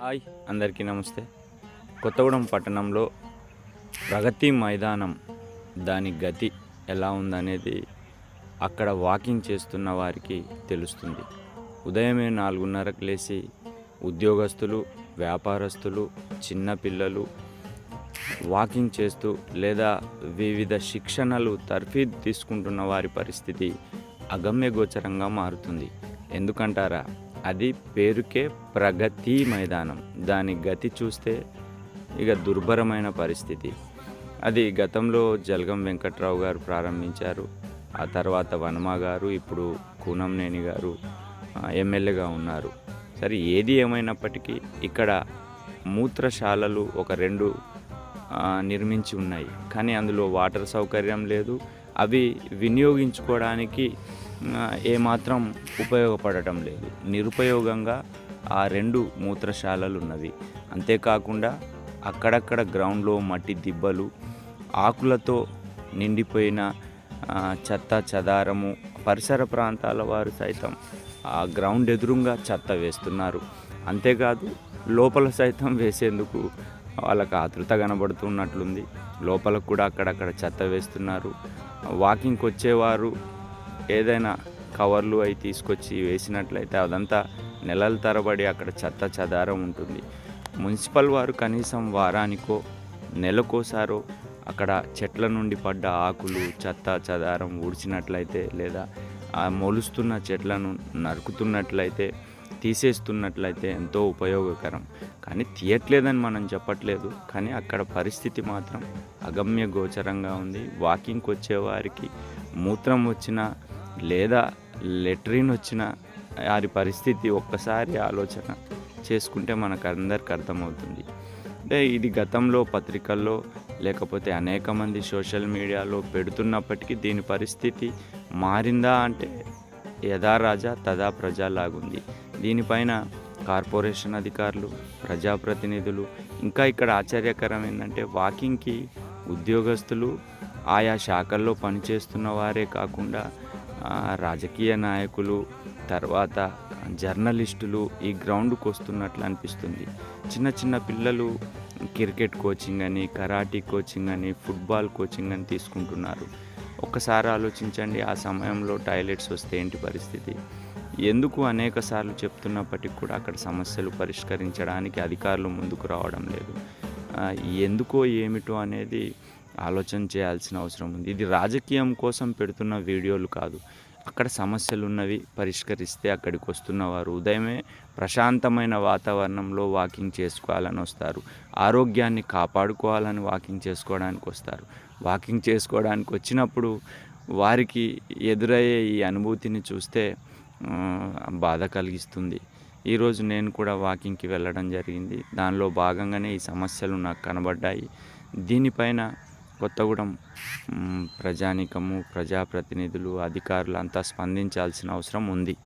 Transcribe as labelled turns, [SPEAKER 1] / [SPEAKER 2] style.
[SPEAKER 1] Hi. అందరికీ నమస్తే. కొత్తగూడెం పట్టణంలో ప్రగతి మైదానం దాని గతి ఎలా ఉందనేది అక్కడ వాకింగ్ చేస్తున్న వారికి తెలుస్తుంది. ఉదయమే నాలుగున్నరకు లేచి ఉద్యోగస్తులు వ్యాపారస్తులు చిన్నపిల్లలు వాకింగ్ చేస్తూ లేదా వివిధ శిక్షణలు తర్ఫీదు తీసుకుంటున్న వారి పరిస్థితి అగమ్యగోచరంగా మారుతుంది. ఎందుకంటారా? అది పేరుకే ప్రగతి మైదానం. దాని గతి చూస్తే ఇక దుర్భరమైన పరిస్థితి. అది గతంలో జలగం వెంకట్రావు గారు ప్రారంభించారు. ఆ తర్వాత వనమా గారు ఇప్పుడు కూనంనేని గారు ఎమ్మెల్యేగా ఉన్నారు. సరే ఏది ఏమైనప్పటికీ ఇక్కడ మూత్రశాలలు ఒక రెండు నిర్మించి ఉన్నాయి. కానీ అందులో వాటర్ సౌకర్యం లేదు. అవి వినియోగించుకోవడానికి ఏమాత్రం ఉపయోగపడటం లేదు. నిరుపయోగంగా ఆ రెండు మూత్రశాలలు ఉన్నవి అంతేకాకుండా అక్కడక్కడ గ్రౌండ్లో మట్టి దిబ్బలు ఆకులతో నిండిపోయిన చెత్త చెదారము పరిసర ప్రాంతాల వారు సైతం ఆ గ్రౌండ్ ఎదురుగా చెత్త వేస్తున్నారు. అంతేకాదు లోపల సైతం వేసేందుకు వాళ్ళకి ఆతృత కనబడుతున్నట్లుంది. లోపల కూడా అక్కడక్కడ చెత్త వేస్తున్నారు. వాకింగ్కి వచ్చేవారు ఏదైనా కవర్లు అవి తీసుకొచ్చి వేసినట్లయితే అదంతా నెలల తరబడి అక్కడ చెత్త చెదారం ఉంటుంది. మున్సిపల్ వారు కనీసం వారానికో నెలకోసారో అక్కడ చెట్ల నుండి పడ్డ ఆకులు చెత్త చెదారం ఊడ్చినట్లయితే లేదా ఆ మొలుస్తున్న చెట్లను నరుకుతున్నట్లయితే తీసేస్తున్నట్లయితే ఎంతో ఉపయోగకరం. కానీ తీయట్లేదని మనం చెప్పట్లేదు. కానీ అక్కడ పరిస్థితి మాత్రం అగమ్య గోచరంగా ఉంది. వాకింగ్కి వచ్చేవారికి మూత్రం వచ్చినా లేదా లెట్రిన్ వచ్చిన వారి పరిస్థితి ఒక్కసారి ఆలోచన చేసుకుంటే మనకు అందరికి అర్థమవుతుంది. అంటే ఇది గతంలో పత్రికల్లో లేకపోతే అనేక మంది సోషల్ మీడియాలో పెడుతున్నప్పటికీ దీని పరిస్థితి మారిందా అంటే యథా రాజా తదా ప్రజా లాగుంది. దీనిపైన కార్పొరేషన్ అధికారులు ప్రజాప్రతినిధులు ఇంకా ఇక్కడ ఆశ్చర్యకరం ఏంటంటే వాకింగ్కి ఉద్యోగస్తులు ఆయా శాఖల్లో పనిచేస్తున్న వారే కాకుండా రాజకీయ నాయకులు తర్వాత జర్నలిస్టులు ఈ గ్రౌండ్కి వస్తున్నట్లు అనిపిస్తుంది. చిన్న చిన్న పిల్లలు క్రికెట్ కోచింగ్ అని కరాటీ కోచింగ్ అని ఫుట్బాల్ కోచింగ్ అని తీసుకుంటున్నారు. ఒక్కసారి ఆలోచించండి ఆ సమయంలో టాయిలెట్స్ వస్తే ఏంటి పరిస్థితి? ఎందుకు అనేక సార్లు చెప్తున్నప్పటికీ కూడా అక్కడ సమస్యలు పరిష్కరించడానికి అధికారులు ముందుకు రావడం లేదు. ఎందుకో ఏమిటో అనేది ఆలోచన చేయాల్సిన అవసరం ఉంది. ఇది రాజకీయం కోసం పెడుతున్న వీడియోలు కాదు. అక్కడ సమస్యలు ఉన్నవి పరిష్కరిస్తే అక్కడికి వస్తున్న వారు ఉదయమే ప్రశాంతమైన వాతావరణంలో వాకింగ్ చేసుకోవాలని వస్తారు. ఆరోగ్యాన్ని కాపాడుకోవాలని వాకింగ్ చేసుకోవడానికి వస్తారు. వాకింగ్ చేసుకోవడానికి వచ్చినప్పుడు వారికి ఎదురయ్యే ఈ అనుభూతిని చూస్తే బాధ కలిగిస్తుంది. ఈరోజు నేను కూడా వాకింగ్కి వెళ్ళడం జరిగింది. దానిలో భాగంగానే ఈ సమస్యలు నాకు కనబడ్డాయి. దీనిపైన కొత్తగూడెం ప్రజానికము ప్రజాప్రతినిధులు అధికారులు అంతా స్పందించాల్సిన అవసరం ఉంది.